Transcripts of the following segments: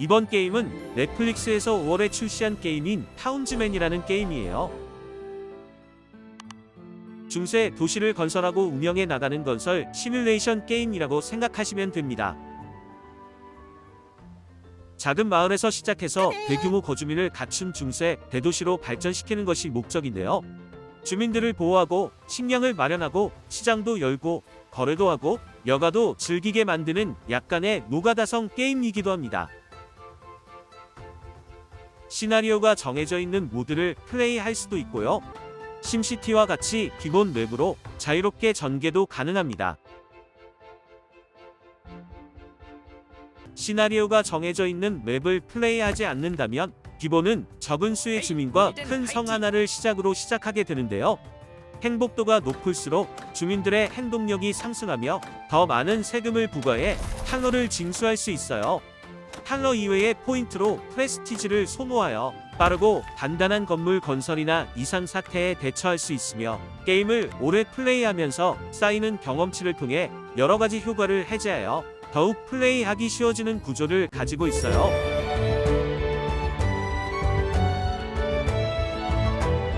이번 게임은 넷플릭스에서 5월에 출시한 게임인 타운즈맨이라는 게임이에요. 중세 도시를 건설하고 운영해 나가는 건설 시뮬레이션 게임이라고 생각하시면 됩니다. 작은 마을에서 시작해서 대규모 거주민을 갖춘 중세 대도시로 발전시키는 것이 목적인데요. 주민들을 보호하고 식량을 마련하고 시장도 열고 거래도 하고 여가도 즐기게 만드는 약간의 노가다성 게임이기도 합니다. 시나리오가 정해져 있는 모드를 플레이할 수도 있고요. 심시티와 같이 기본 맵으로 자유롭게 전개도 가능합니다. 시나리오가 정해져 있는 맵을 플레이하지 않는다면 기본은 적은 수의 주민과 큰 성 하나를 시작으로 시작하게 되는데요. 행복도가 높을수록 주민들의 행동력이 상승하며 더 많은 세금을 부과해 탈러를 징수할 수 있어요. 탈러 이외의 포인트로 프레스티지를 소모하여 빠르고 단단한 건물 건설이나 이상 사태에 대처할 수 있으며 게임을 오래 플레이하면서 쌓이는 경험치를 통해 여러 가지 효과를 해제하여 더욱 플레이하기 쉬워지는 구조를 가지고 있어요.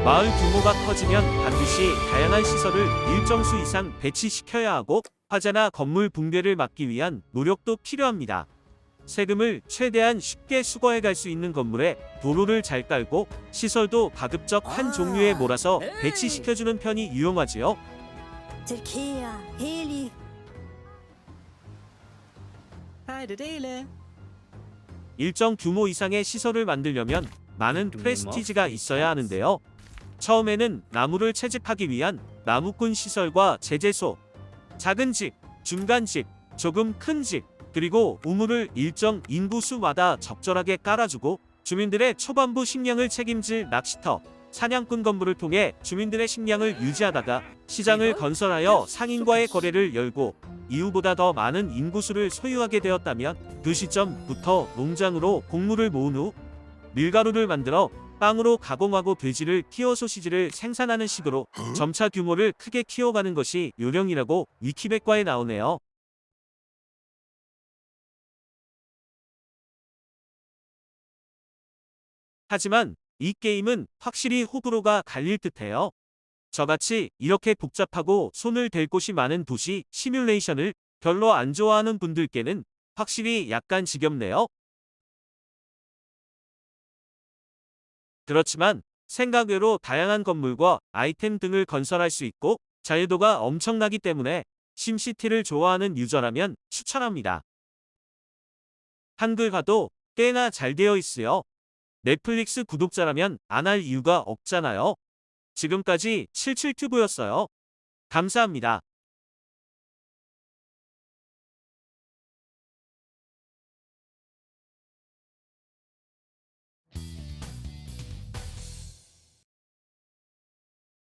마을 규모가 커지면 반드시 다양한 시설을 일정 수 이상 배치시켜야 하고 화재나 건물 붕괴를 막기 위한 노력도 필요합니다. 세금을 최대한 쉽게 수거해 갈 수 있는 건물에 도로를 잘 깔고 시설도 가급적 한 아, 종류에 몰아서 에이. 배치시켜주는 편이 유용하지요. Turkiya, Heli, Haydi dele. 일정 규모 이상의 시설을 만들려면 많은 음, 프레스티지가 뭐, 있어야 하는데요. 처음에는 나무를 채집하기 위한 나무꾼 시설과 제재소, 작은 집, 중간 집, 조금 큰 집, 그리고 우물을 일정 인구수마다 적절하게 깔아주고 주민들의 초반부 식량을 책임질 낚시터, 사냥꾼 건물을 통해 주민들의 식량을 유지하다가 시장을 건설하여 상인과의 거래를 열고 이후보다 더 많은 인구수를 소유하게 되었다면 그 시점부터 농장으로 곡물을 모은 후 밀가루를 만들어 빵으로 가공하고 돼지를 키워 소시지를 생산하는 식으로 점차 규모를 크게 키워가는 것이 요령이라고 위키백과에 나오네요. 하지만 이 게임은 확실히 호불호가 갈릴 듯해요. 저같이 이렇게 복잡하고 손을 댈 곳이 많은 도시 시뮬레이션을 별로 안 좋아하는 분들께는 확실히 약간 지겹네요. 그렇지만 생각외로 다양한 건물과 아이템 등을 건설할 수 있고 자유도가 엄청나기 때문에 심시티를 좋아하는 유저라면 추천합니다. 한글화도 꽤나 잘 되어 있어요. 넷플릭스 구독자라면 안 할 이유가 없잖아요. 지금까지 77튜브였어요. 감사합니다.